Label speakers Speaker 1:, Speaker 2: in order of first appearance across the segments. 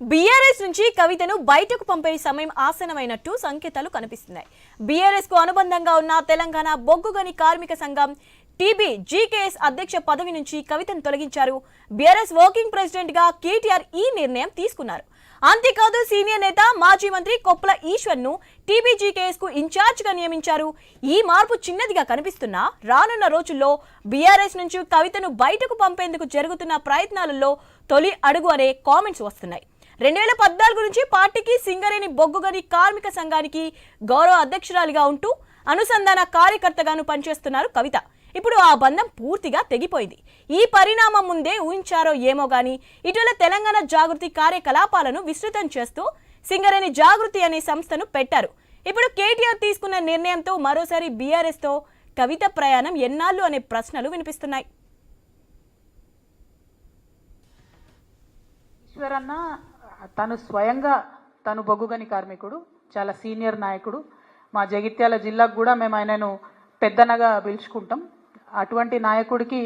Speaker 1: BRS నుంచి కవితను బయటకు పంపే సమయం ఆసనమైనట్టు సంకేతాలు కనిపిస్తున్నాయి. బీఆర్ఎస్కు అనుబంధంగా ఉన్న తెలంగాణ బొగ్గుగని కార్మిక సంఘం టీబీ జీకేఎస్ అధ్యక్ష పదవి నుంచి కవితను తొలగించారు. బీఆర్ఎస్ వర్కింగ్ ప్రెసిడెంట్గా కేటీఆర్ ఈ నిర్ణయం తీసుకున్నారు. అంతేకాదు సీనియర్ నేత మాజీ మంత్రి కొప్పల ఈశ్వర్ను టీబీజీకేఎస్కు ఇన్ఛార్జ్గా నియమించారు. ఈ మార్పు చిన్నదిగా కనిపిస్తున్నా రానున్న రోజుల్లో బీఆర్ఎస్ నుంచి కవితను బయటకు పంపేందుకు జరుగుతున్న ప్రయత్నాలలో తొలి అడుగు అనే కామెంట్స్ వస్తున్నాయి. రెండు వేల పద్నాలుగు నుంచి పార్టీకి సింగరేణి బొగ్గుగని కార్మిక సంఘానికి గౌరవ అధ్యక్షురాలిగా ఉంటూ అనుసంధాన కార్యకర్తగాను పనిచేస్తున్నారు కవిత. ఇప్పుడు ఆ బంధం పూర్తిగా తెగిపోయింది. ఈ పరిణామం ముందే ఊహించారో ఏమో గాని ఇటీవల తెలంగాణ జాగృతి కార్యకలాపాలను విస్తృతం చేస్తూ సింగరేణి జాగృతి అనే సంస్థను పెట్టారు. ఇప్పుడు కేటీఆర్ తీసుకున్న నిర్ణయంతో మరోసారి బీఆర్ఎస్తో కవిత ప్రయాణం ఎన్నాళ్ళు అనే ప్రశ్నలు వినిపిస్తున్నాయి.
Speaker 2: ఈశ్వరన్న తను స్వయంగా తను బొగ్గుగని కార్మికుడు చాలా సీనియర్ నాయకుడు. మా జగిత్యాల జిల్లాకు కూడా మేము ఆయనను పెద్దనగా పిలుచుకుంటాం. అటువంటి నాయకుడికి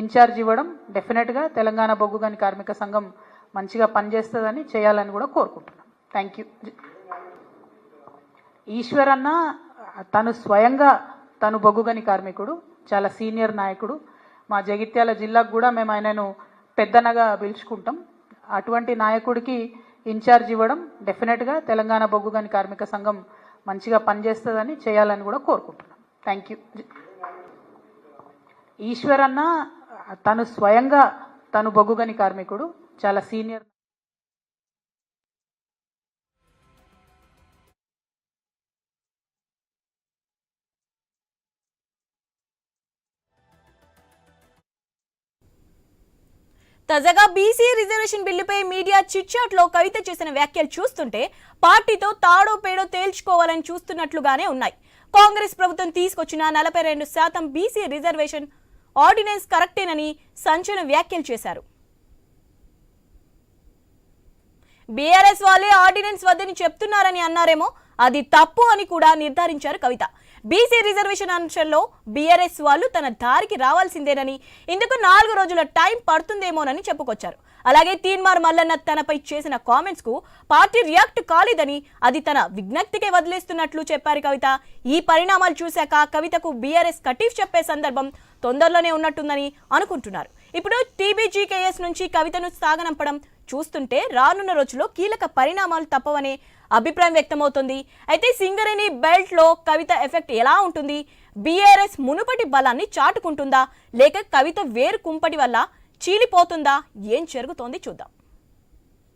Speaker 2: ఇన్ఛార్జ్ ఇవ్వడం డెఫినెట్గా తెలంగాణ బొగ్గుగని కార్మిక సంఘం మంచిగా పనిచేస్తుందని చేయాలని కూడా కోరుకుంటున్నాం. థ్యాంక్ యూ ఈశ్వరన్న తను స్వయంగా తను బొగ్గుగని కార్మికుడు చాలా సీనియర్ నాయకుడు. మా జగిత్యాల జిల్లాకు కూడా మేము ఆయనను పెద్దనగా పిలుచుకుంటాం. అటువంటి నాయకుడికి ఇన్ఛార్జ్ ఇవ్వడం డెఫినెట్గా తెలంగాణ బొగ్గుగని కార్మిక సంఘం మంచిగా పనిచేస్తుందని చేయాలని కూడా కోరుకుంటున్నాం. థ్యాంక్ యూ ఈశ్వరన్న తను స్వయంగా తను బొగ్గుగని కార్మికుడు చాలా సీనియర్
Speaker 1: తాజాగా బీసీ రిజర్వేషన్ బిల్లుపై మీడియా చిట్చాట్లో కవిత చేసిన వ్యాఖ్యలు చూస్తుంటే పార్టీతో తాడో పేడో తేల్చుకోవాలని చూస్తున్నట్లుగానే ఉన్నాయి. కాంగ్రెస్ ప్రభుత్వం తీసుకొచ్చిన నలభై రెండు శాతం బీసీ రిజర్వేషన్ ఆర్డినెన్స్ కరెక్టేనని సంచలన వ్యాఖ్యలు చేశారు. బీఆర్ఎస్ వాళ్ళే ఆర్డినెన్స్ వద్దని చెప్తున్నారని అన్నారేమో అది తప్పు అని కూడా నిర్ధారించారు కవిత. బీసీ రిజర్వేషన్ అంశంలో బీఆర్ఎస్ వాళ్ళు తన దారికి రావాల్సిందేనని ఇందుకు నాలుగు రోజుల టైం పడుతుందేమోనని చెప్పుకొచ్చారు. అలాగే తీన్మార్ మల్లన్న తనపై చేసిన కామెంట్స్కు పార్టీ రియాక్ట్ కాలేదని అది తన విజ్ఞప్తికే వదిలేస్తున్నట్లు చెప్పారు కవిత. ఈ పరిణామాలు చూశాక కవితకు బీఆర్ఎస్ కటీఫ్ చెప్పే సందర్భం తొందరలోనే ఉన్నట్టుందని అనుకుంటున్నారు. ఇప్పుడు టీబీజీకేఎస్ నుంచి కవితను సాగనంపడం చూస్తుంటే రానున్న రోజుల్లో కీలక పరిణామాలు తప్పవనే అభిప్రాయం వ్యక్తమవుతుంది. అయితే సింగరేణి బెల్ట్లో కవిత ఎఫెక్ట్ ఎలా ఉంటుంది? బీఆర్ఎస్ మునుపటి బలాన్ని చాటుకుంటుందా? లేక కవిత వేరు కుంపటి వల్ల చీలిపోతుందా? ఏం జరుగుతోంది చూద్దాం.